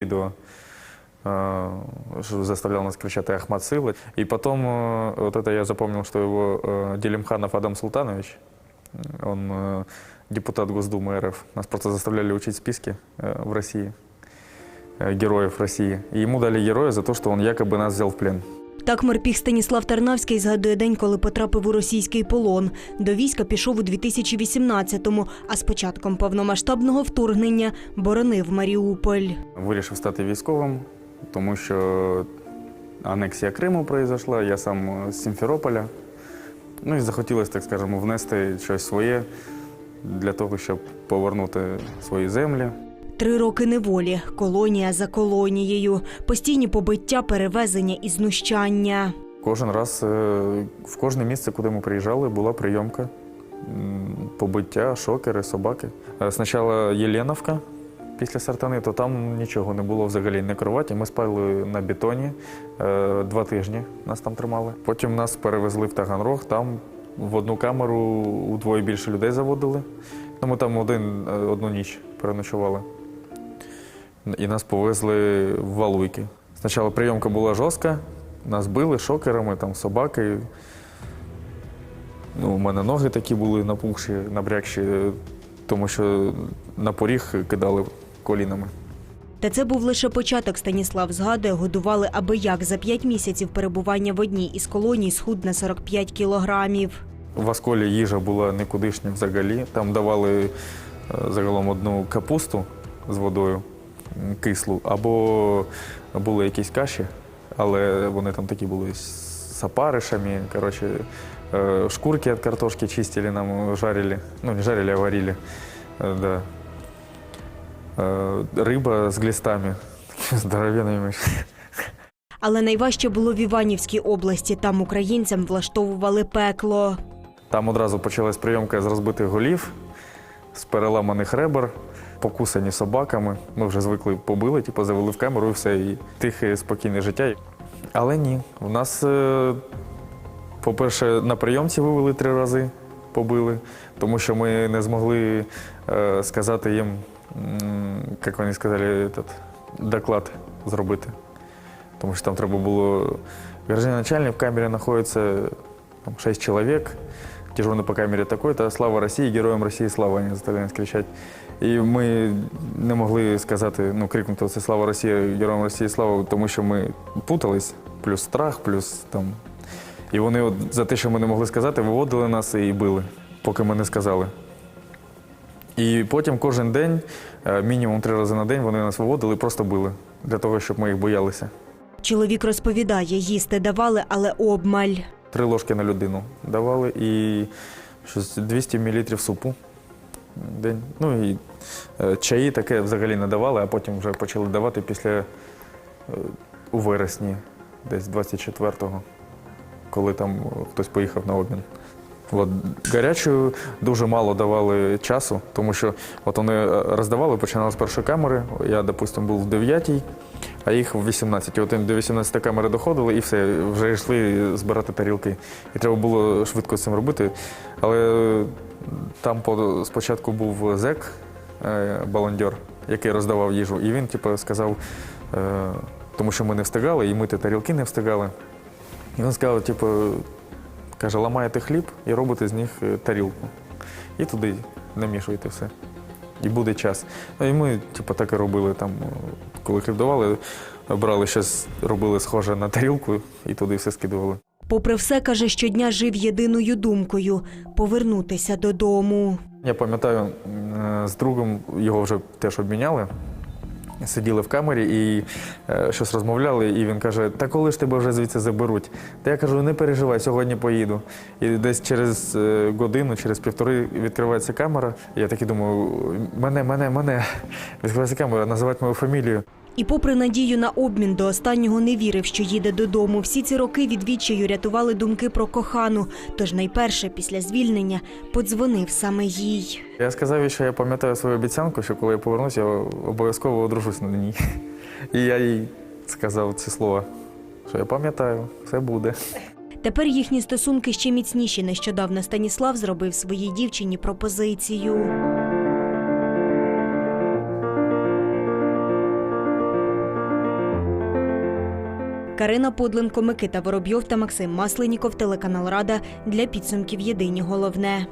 видео, э, что заставлял нас кричать «Ахмат Сыла». И потом, э, вот это я запомнил, что его э, Делимханов Адам Султанович, он э, депутат Госдумы РФ, нас просто заставляли учить списки э, в России, э, героев России. И ему дали героя за то, что он якобы нас взял в плен. Так морпіг Станіслав Тарнавський згадує день, коли потрапив у російський полон. До війська пішов у 2018-му, а з початком повномасштабного вторгнення боронив Маріуполь. Вирішив стати військовим, тому що анексія Криму произошла, я сам з Сімферополя. Ну і захотілося, так скажемо, внести щось своє для того, щоб повернути свої землі. Три роки неволі, колонія за колонією, постійні побиття, перевезення і знущання. Кожен раз, е, в кожне місце, куди ми приїжджали, була прийомка. Побиття, шокери, собаки. Е, Спочатку Єленовка після сартани, то там нічого не було взагалі, не кроваті. Ми спали на бетоні е, два тижні, нас там тримали. Потім нас перевезли в Таганрог, там в одну камеру удвоє більше людей заводили. Ну, ми там один, одну ніч переночували. І нас повезли в Валуйки. Спочатку прийомка була жорстка, нас били шокерами, там собаки. Ну, у мене ноги такі були напухші, набрякші, тому що на поріг кидали колінами. Та це був лише початок. Станіслав згадує, годували аби як за п'ять місяців перебування в одній із колоній схуд на 45 кілограмів. В Осколі їжа була никудишня взагалі. Там давали е, загалом одну капусту з водою кислу, або були якісь каші, але вони там такі були з опаришами. Коротше, е, шкурки від картошки чистили, нам жарили. Ну, не жарили, а варили. Е, Да. Е, Риба з глістами, здоровенними. Але найважче було в Іванівській області. Там українцям влаштовували пекло. Там одразу почалась прийомка з розбитих голів, з переламаних ребер, покусані собаками. Ми вже звикли побили, типу, завели в камеру і все, і тихе, спокійне життя. Але ні, в нас, е, по-перше, на прийомці вивели три рази, побили, тому що ми не змогли е, сказати їм, як вони сказали, этот, доклад зробити. Тому що там треба було. Гражданин начальник в камері знаходиться там, 6 чоловік. Дежурный по камері такой-то, слава Росії, героям Росії слава, вони заставляли нас кричати. І ми не могли сказати, ну, крикнути це слава Росії, героям Росії слава, тому що ми путались, плюс страх, плюс там. І вони от за те, що ми не могли сказати, виводили нас і били, поки ми не сказали. І потім кожен день, е, мінімум три рази на день, вони нас виводили і просто били, для того, щоб ми їх боялися. Чоловік розповідає, їсти давали, але обмаль. Три ложки на людину давали і щось 200 мл супу день. Ну і е, чаї таке взагалі не давали, а потім вже почали давати після е, у вересні, десь 24-го, коли там е, хтось поїхав на обмін. От, гарячою дуже мало давали часу, тому що от вони роздавали, починали з першої камери. Я, допустимо, був в 9-й, а їх в 18. От їм до 18 камери доходили і все, вже йшли збирати тарілки. І треба було швидко цим робити. Але там спочатку був зек, е, баландьор, який роздавав їжу, і він типу, сказав, е, тому що ми не встигали, і мити тарілки не встигали. І він сказав, типу, каже, ламаєте хліб і робите з них е, тарілку. І туди намішуєте все. І буде час. Ну і ми, типу, так і робили там, е, коли хлібдували, брали щось, робили схоже на тарілку і туди все скидували. Попри все, каже, щодня жив єдиною думкою повернутися додому. Я пам'ятаю, е, з другом його вже теж обміняли. Сиділи в камері і е, щось розмовляли, і він каже: Та коли ж тебе вже звідси заберуть? Та я кажу, не переживай, сьогодні поїду. І десь через е, годину, через півтори відкривається камера. І я такий думаю, мене, мене, мене. Відкривається камера, називають мою фамілію. І попри надію на обмін, до останнього не вірив, що їде додому. Всі ці роки від відчаю рятували думки про кохану. Тож найперше після звільнення подзвонив саме їй. Я сказав, їй, що я пам'ятаю свою обіцянку, що коли я повернуся, я обов'язково одружусь на ній. І я їй сказав ці слова, що я пам'ятаю, все буде. Тепер їхні стосунки ще міцніші. Нещодавно Станіслав зробив своїй дівчині пропозицію. Карина Подленко, Микита Воробйов та Максим Масленіков, телеканал Рада для підсумків Єдині головне.